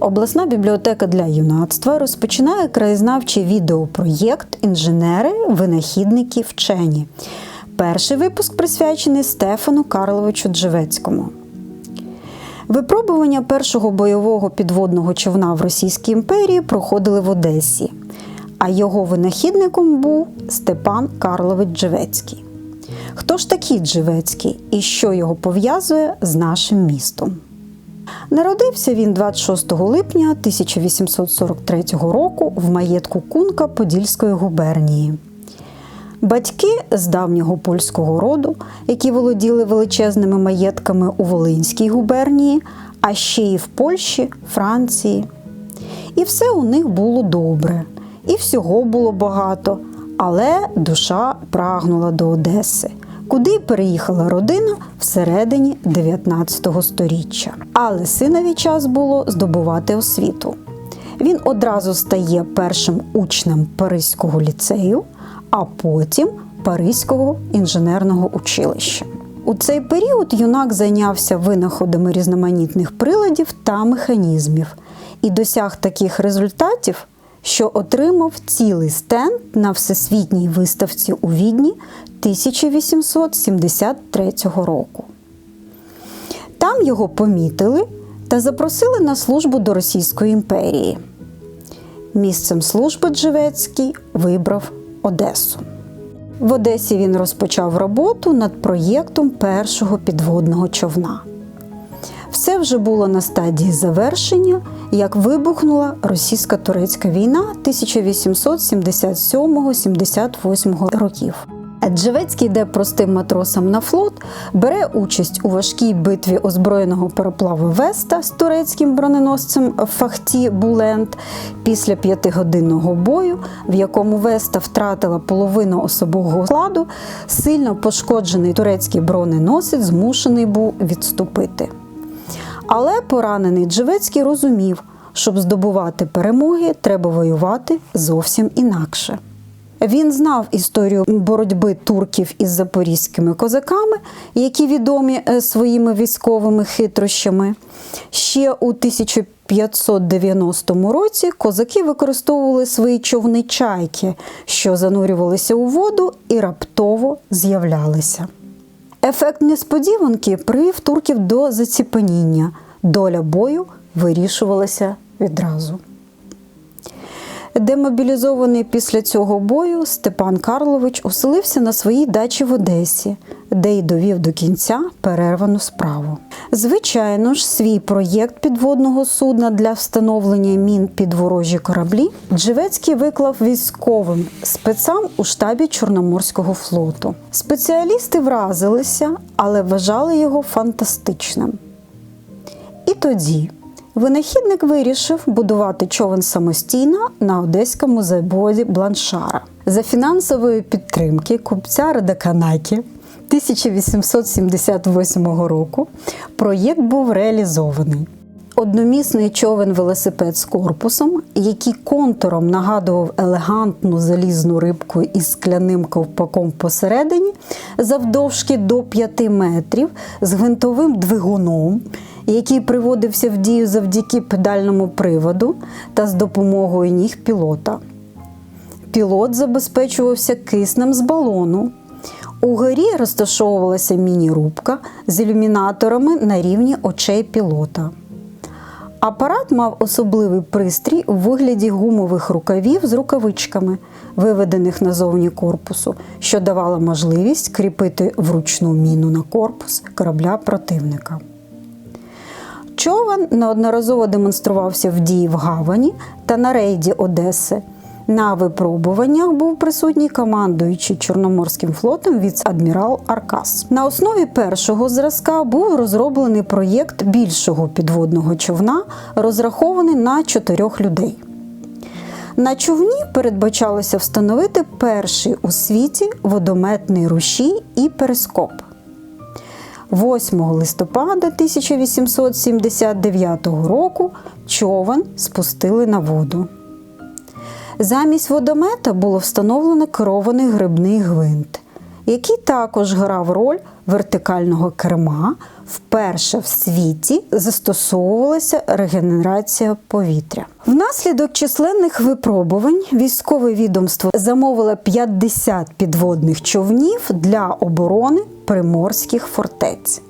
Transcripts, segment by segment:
Обласна бібліотека для юнацтва розпочинає краєзнавчий відеопроєкт Інженери, винахідники, вчені. Перший випуск присвячений Стефану Карловичу Джевецькому. Випробування першого бойового підводного човна в Російській імперії проходили в Одесі, а його винахідником був Степан Карлович Джевецький. Хто ж такий Джевецький і що його пов'язує з нашим містом? Народився він 26 липня 1843 року в маєтку Кунка Подільської губернії. Батьки з давнього польського роду, які володіли величезними маєтками у Волинській губернії, а ще й в Польщі, Франції. І все у них було добре, і всього було багато, але душа прагнула до Одеси, куди переїхала родина всередині 19 століття. Але синові час було здобувати освіту. Він одразу стає першим учнем Паризького ліцею, а потім Паризького інженерного училища. У цей період юнак зайнявся винаходами різноманітних приладів та механізмів і досяг таких результатів, що отримав цілий стенд на всесвітній виставці у Відні 1873 року. Там його помітили та запросили на службу до Російської імперії. Місцем служби Джевецький вибрав Одесу. В Одесі він розпочав роботу над проєктом першого підводного човна. Все вже було на стадії завершення, як вибухнула російсько-турецька війна 1877-78 років. Джевецький йде простим матросом на флот, бере участь у важкій битві озброєного пароплаву Веста з турецьким броненосцем Фахті Булент після п'ятигодинного бою, в якому Веста втратила половину особового складу, сильно пошкоджений турецький броненосець змушений був відступити. Але поранений Джевецький розумів, щоб здобувати перемоги, треба воювати зовсім інакше. Він знав історію боротьби турків із запорізькими козаками, які відомі е, своїми військовими хитрощами. Ще у 1590 році козаки використовували свої човни чайки, що занурювалися у воду і раптово з'являлися. Ефект несподіванки привів турків до заціпеніння. Доля бою вирішувалася відразу. Демобілізований після цього бою, Степан Карлович оселився на своїй дачі в Одесі, де й довів до кінця перервану справу. Звичайно ж, свій проєкт підводного судна для встановлення мін під ворожі кораблі Джевецький виклав військовим спецам у штабі Чорноморського флоту. Спеціалісти вразилися, але вважали його фантастичним. І тоді винахідник вирішив будувати човен самостійно на одеському заводі Бланшара. За фінансової підтримки купця Радаканакі 1878 року проєкт був реалізований. Одномісний човен велосипед з корпусом, який контуром нагадував елегантну залізну рибку із скляним ковпаком посередині, завдовжки до 5 метрів, з гвинтовим двигуном, який приводився в дію завдяки педальному приводу та з допомогою ніг пілота. Пілот забезпечувався киснем з балону. Угорі розташовувалася міні-рубка з ілюмінаторами на рівні очей пілота. Апарат мав особливий пристрій у вигляді гумових рукавів з рукавичками, виведених назовні корпусу, що давало можливість кріпити вручну міну на корпус корабля противника. Човен неодноразово демонструвався в дії в Гавані та на рейді Одеси. На випробуваннях був присутній командуючий Чорноморським флотом віце-адмірал Аркас. На основі першого зразка був розроблений проєкт більшого підводного човна, розрахований на чотирьох людей. На човні передбачалося встановити перший у світі водометний рушій і перископ. 8 листопада 1879 року човен спустили на воду. Замість водомета було встановлено керований грибний гвинт, який також грав роль вертикального керма, вперше в світі застосовувалася регенерація повітря. Внаслідок численних випробувань військове відомство замовило 50 підводних човнів для оборони приморських фортець.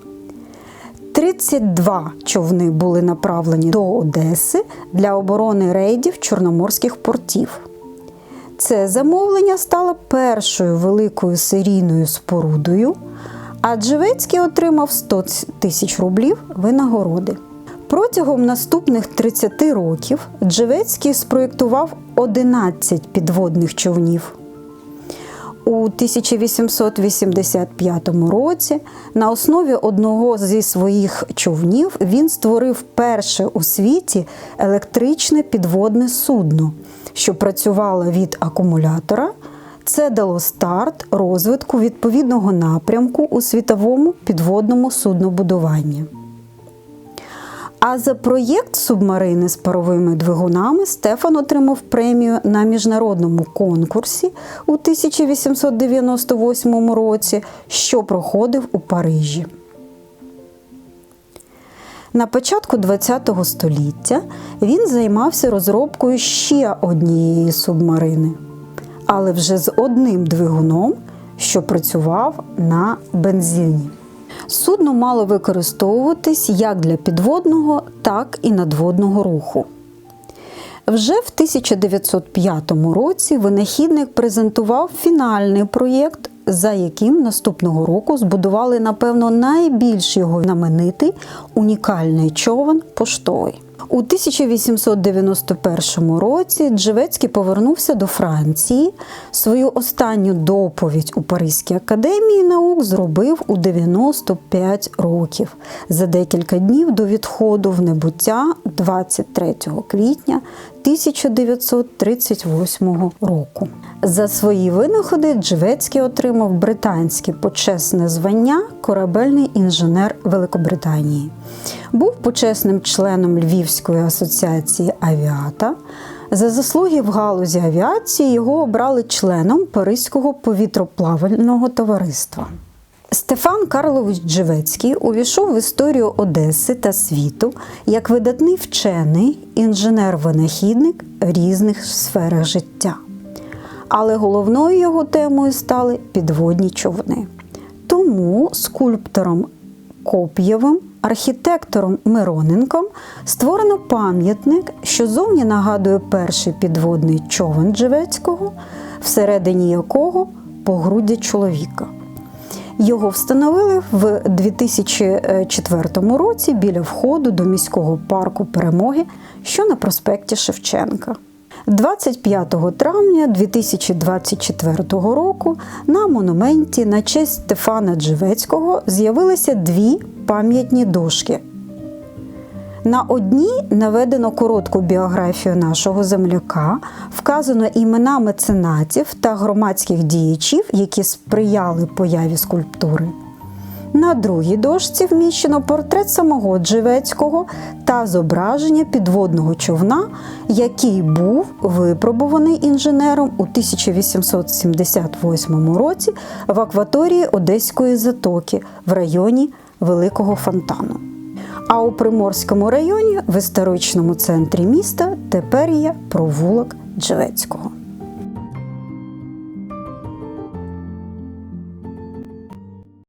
32 човни були направлені до Одеси для оборони рейдів чорноморських портів. Це замовлення стало першою великою серійною спорудою, а Джевецький отримав 100 тисяч рублів винагороди. Протягом наступних 30 років Джевецький спроєктував 11 підводних човнів. У 1885 році на основі одного зі своїх човнів він створив перше у світі електричне підводне судно, що працювало від акумулятора. Це дало старт розвитку відповідного напрямку у світовому підводному суднобудуванні. А за проєкт субмарини з паровими двигунами Стефан отримав премію на міжнародному конкурсі у 1898 році, що проходив у Парижі. На початку ХХ століття він займався розробкою ще однієї субмарини, але вже з одним двигуном, що працював на бензині. Судно мало використовуватись як для підводного, так і надводного руху. Вже в 1905 році винахідник презентував фінальний проєкт, за яким наступного року збудували, напевно, найбільш його знаменитий унікальний човен поштовий. У 1891 році Джевецький повернувся до Франції. Свою останню доповідь у Паризькій академії наук зробив у 95 років за декілька днів до відходу в небуття 23 квітня 1938 року. За свої винаходи Джевецький отримав британське почесне звання корабельний інженер Великобританії. Був почесним членом Львівської асоціації авіата. За заслуги в галузі авіації його обрали членом Паризького повітроплавального товариства. Стефан Карлович Джевецький увійшов в історію Одеси та світу як видатний вчений, інженер-винахідник різних сферах життя. Але головною його темою стали підводні човни. Тому скульптором Коп'євим, архітектором Мироненком створено пам'ятник, що зовні нагадує перший підводний човен Джевецького, всередині якого погруддя чоловіка. Його встановили в 2004 році біля входу до міського парку Перемоги, що на проспекті Шевченка. 25 травня 2024 року на монументі на честь Стефана Джевецького з'явилися дві пам'ятні дошки. На одній наведено коротку біографію нашого земляка, вказано імена меценатів та громадських діячів, які сприяли появі скульптури. На другій дошці вміщено портрет самого Джевецького та зображення підводного човна, який був випробуваний інженером у 1878 році в акваторії Одеської затоки в районі Великого Фонтану. А у Приморському районі в історичному центрі міста тепер є провулок Джевецького.